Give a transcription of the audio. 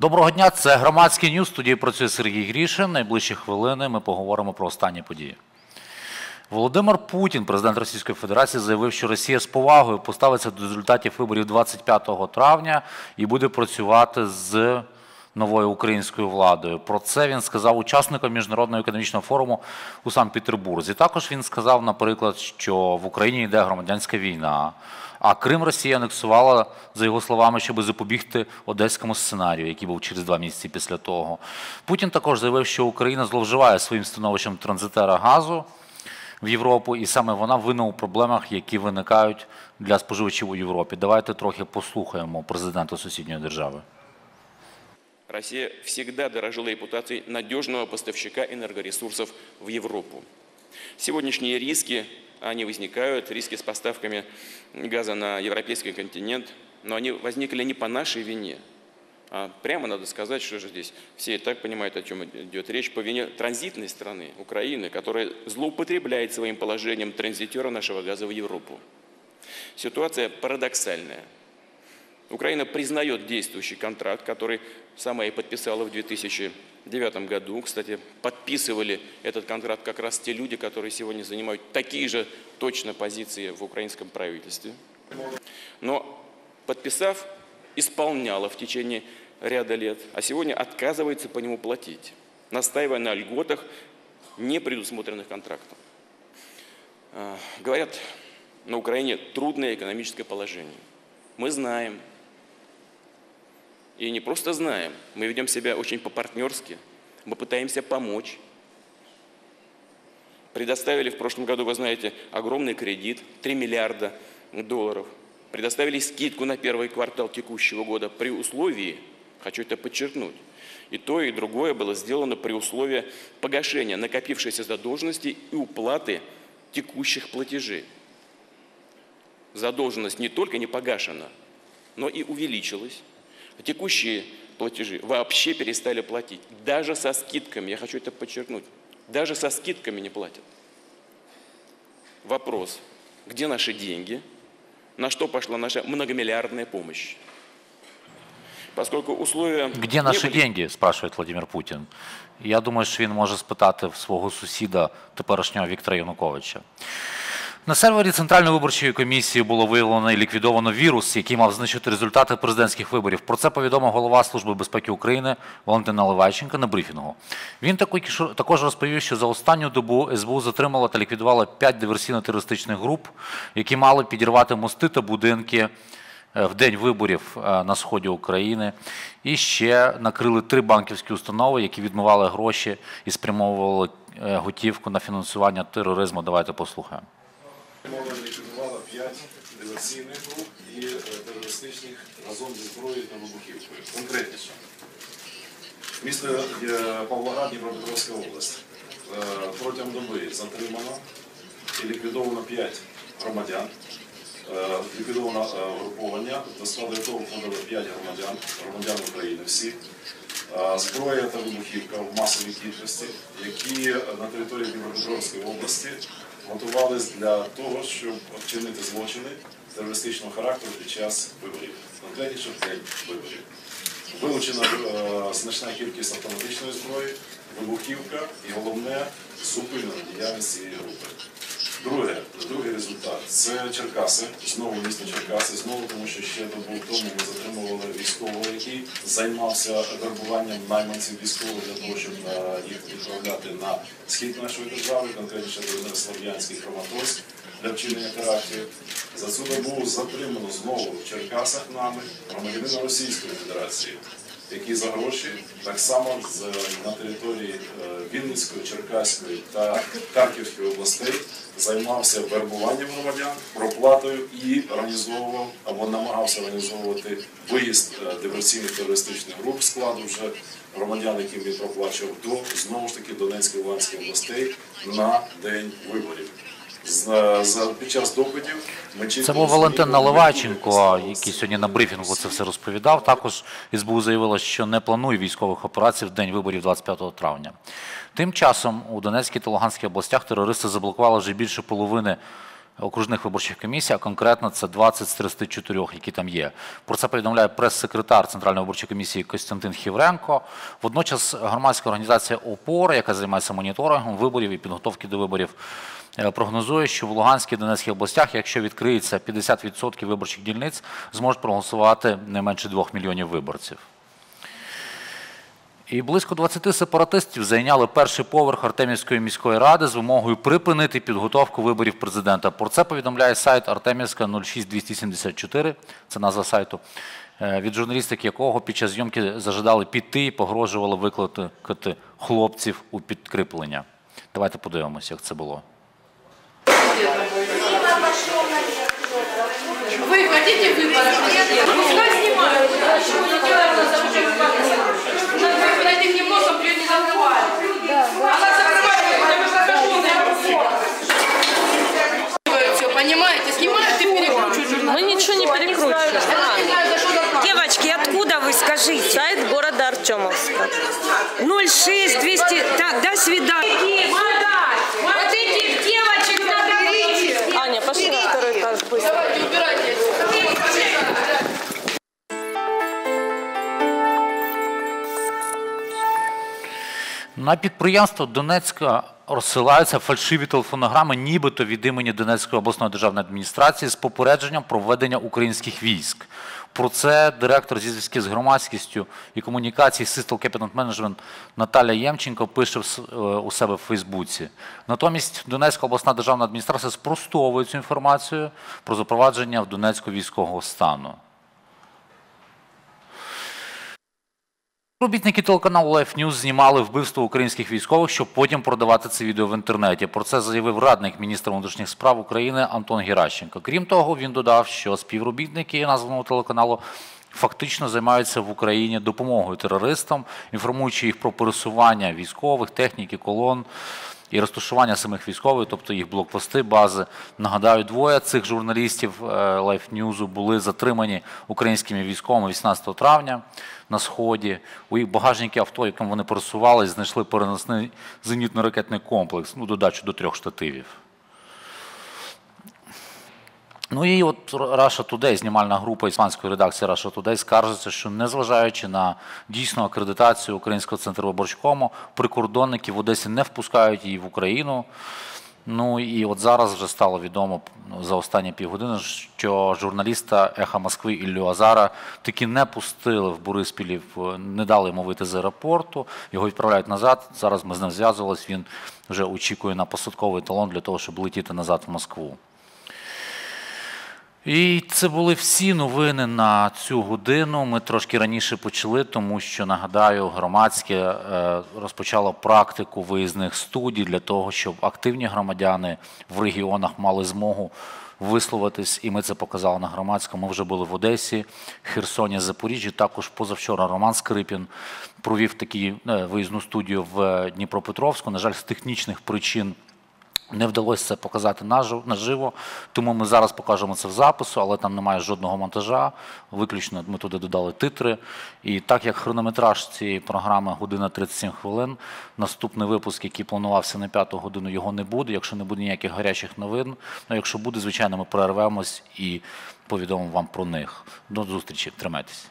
Доброго дня, це громадський ньюз. Студії працює Сергій Грішин. Найближчі хвилини ми поговоримо про останні події. Володимир Путін, президент Російської Федерації, заявив, що Росія з повагою поставиться до результатів виборів 25 травня і буде працювати з новою українською владою. Про це він сказав учасникам міжнародного економічного форуму у Санкт-Петербурзі. Також він сказав, наприклад, що в Україні йде громадянська війна. А Крим Росія анексувала, за його словами, щоб запобігти одеському сценарію, який був через два місяці після того. Путін також заявив, що Україна зловживає своїм становищем транзитера газу в Європу, і саме вона винна у проблемах, які виникають для споживачів у Європі. Давайте трохи послухаємо президента сусідньої держави. Россия всегда дорожила репутацией надежного поставщика энергоресурсов в Европу. Сегодняшние риски, они возникают, риски с поставками газа на европейский континент, но они возникли не по нашей вине. А прямо надо сказать, что же здесь все и так понимают, о чем идет речь, по вине транзитной страны, Украины, которая злоупотребляет своим положением транзитера нашего газа в Европу. Ситуация парадоксальная. Украина признает действующий контракт, который сама и подписала в 2009 году. Кстати, подписывали этот контракт как раз те люди, которые сегодня занимают такие же точно позиции в украинском правительстве. Но подписав, исполняла в течение ряда лет, а сегодня отказывается по нему платить, настаивая на льготах, не предусмотренных контрактом. А, Говорят, на Украине трудное экономическое положение. Мы знаем, и не просто знаем, мы ведем себя очень по-партнерски, мы пытаемся помочь. Предоставили в прошлом году, вы знаете, огромный кредит, 3 миллиарда долларов. Предоставили скидку на первый квартал текущего года при условии, хочу это подчеркнуть, и то, и другое было сделано при условии погашения накопившейся задолженности и уплаты текущих платежей. Задолженность не только не погашена, но и увеличилась. А текущие платежи вообще перестали платить. Даже со скидками, я хочу это подчеркнуть, даже со скидками не платят. Вопрос, где наши деньги, на что пошла наша многомиллиардная помощь? Поскольку условия... Где не наші были- деньги? спрашує Владимир Путін. Я думаю, що він може спитати в свого сусіда теперішнього Віктора Януковича. На сервері Центральної виборчої комісії було виявлено і ліквідовано вірус, який мав знищити результати президентських виборів. Про це повідомив голова Служби безпеки України Валентин Наливайченко на брифінгу. Він також розповів, що за останню добу СБУ затримала та ліквідувала п'ять диверсійно-терористичних груп, які мали підірвати мости та будинки е, в день виборів е, на сході України. І ще накрили три банківські установи, які відмивали гроші і спрямовували е, готівку на фінансування тероризму. Давайте послухаємо. Мова ліквідувала 5 диверсійних груп і е, терористичних разом зі зброєю та вибухівкою. Конкретніше. Місто е, Павлоград, Дніпропетровська область. Е, Протягом доби затримано і ліквідовано 5 громадян. Ліквідовано угруповання, до складу якого входили 5 громадян, громадян України всі. Зброя та вибухівка в масовій кількості, які на території Дніпропетровської області готувались для того, щоб вчинити злочини терористичного характеру під час виборів, конкретніше в день виборів. Вилучена е, значна кількість автоматичної зброї, вибухівка і головне зупинена діяльність цієї групи. Друге, другий результат це Черкаси, знову місто Черкаси, знову тому що ще добу тому ми затримували військового, який займався вербуванням найманців військових для того, щоб е, їх відправляти на схід нашої держави, конкретніше до Слов'янський Краматорськ для вчинення терактів. За цю добу затримано знову в Черкасах нами громадянина Російської Федерації, який за гроші так само з, на території е, Вінницької, Черкаської та Харківської областей займався вербуванням громадян, проплатою і організовував або намагався організовувати виїзд е, диверсійних терористичних груп складу вже громадян, яким він проплачував до знову ж таки Донецької Луганської областей на день виборів. За, за під час допитів ми чітко Це був Валентин Наливайченко, який сьогодні на брифінгу це все розповідав. Також СБУ заявила, що не планує військових операцій в день виборів 25 травня. Тим часом у Донецькій та Луганській областях терористи заблокували вже більше половини окружних виборчих комісій, а конкретно це 20 з 34, які там є. Про це повідомляє прес-секретар Центральної виборчої комісії Костянтин Хівренко. Водночас громадська організація ОПОРА, яка займається моніторингом виборів і підготовки до виборів, е, прогнозує, що в Луганській і Донецькій областях, якщо відкриється 50% виборчих дільниць, зможуть проголосувати не менше 2 мільйонів виборців. І близько 20 сепаратистів зайняли перший поверх Артемівської міської ради з вимогою припинити підготовку виборів президента. Про це повідомляє сайт Артемівська 06274, це назва сайту, е, від журналістики якого під час зйомки зажадали піти і погрожували викликати хлопців у підкріплення. Давайте подивимося, як це було. Вы хотите выборы? Пускай снимают. Ничего не делают, но 06 200. Так, до свидания. Вот этих девочек заберите. Аня, пошли на второй этаж быстро. Давайте, убирайте. На підприємство Донецька розсилаються фальшиві телефонограми, нібито від імені Донецької обласної державної адміністрації з попередженням про введення українських військ. Про це директор зі зв'язків з громадськістю і комунікації System Capital Management Наталя Ємченко пише е, у себе в Фейсбуці. Натомість Донецька обласна державна адміністрація спростовує цю інформацію про запровадження в Донецьку військового стану. Робітники телеканалу Life News знімали вбивство українських військових, щоб потім продавати це відео в інтернеті. Про це заявив радник міністра внутрішніх справ України Антон Геращенко. Крім того, він додав, що співробітники названого телеканалу фактично займаються в Україні допомогою терористам, інформуючи їх про пересування військових, техніки, колон і розташування самих військових, тобто їх блокпости, бази. Нагадаю, двоє цих журналістів е, Life News були затримані українськими військовими 18 травня на сході. У їх багажнику авто, яким вони пересувалися, знайшли переносний зенітно-ракетний комплекс, ну, додачу до трьох штативів. Ну і от Russia Today, знімальна група іспанської редакції Russia Today скаржиться, що незважаючи на дійсну акредитацію Українського центру виборчкому, прикордонники в Одесі не впускають її в Україну. Ну і от зараз вже стало відомо ну, за останні півгодини, що журналіста Еха Москви Іллю Азара таки не пустили в Бориспілі, не дали йому вийти з аеропорту, його відправляють назад. Зараз ми з ним зв'язувалися, він вже очікує на посадковий талон для того, щоб летіти назад в Москву. І це були всі новини на цю годину. Ми трошки раніше почали, тому що нагадаю, громадське е, розпочало практику виїзних студій для того, щоб активні громадяни в регіонах мали змогу висловитись, і ми це показали на громадському. Ми вже були в Одесі, Херсоні, Запоріжжі. Також позавчора Роман Скрипін провів таку виїзну студію в Дніпропетровську. На жаль, з технічних причин. Не вдалося це показати наживо, тому ми зараз покажемо це в запису, але там немає жодного монтажа. Виключно ми туди додали титри. І так як хронометраж цієї програми година 37 хвилин, наступний випуск, який планувався на п'яту годину, його не буде. Якщо не буде ніяких гарячих новин, ну якщо буде, звичайно, ми перервемось і повідомимо вам про них. До зустрічі, тримайтесь.